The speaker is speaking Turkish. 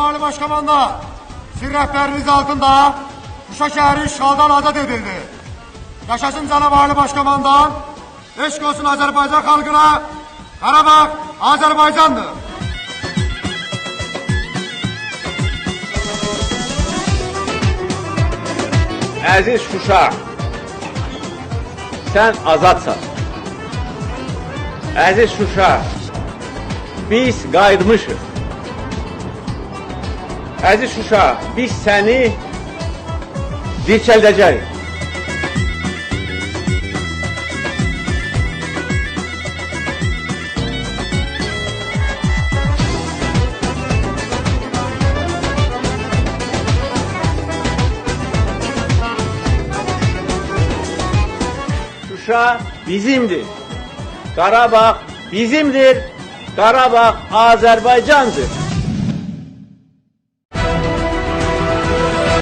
Canavarlı Başkomandan, sizin rehberiniz altında Şuşa şehri işgaldan azat edildi. Yaşasın Canavarlı Başkomandan, eşk olsun Azerbaycan halkına, Karabağ Azerbaycan'dır. Əziz Şuşa, sən azadsan. Əziz Şuşa, biz qayıtmışıq. Əziz Şuşa, biz səni dirçəldəcəyik. Şuşa bizimdir. Qarabağ bizimdir. Qarabağ Azərbaycandır.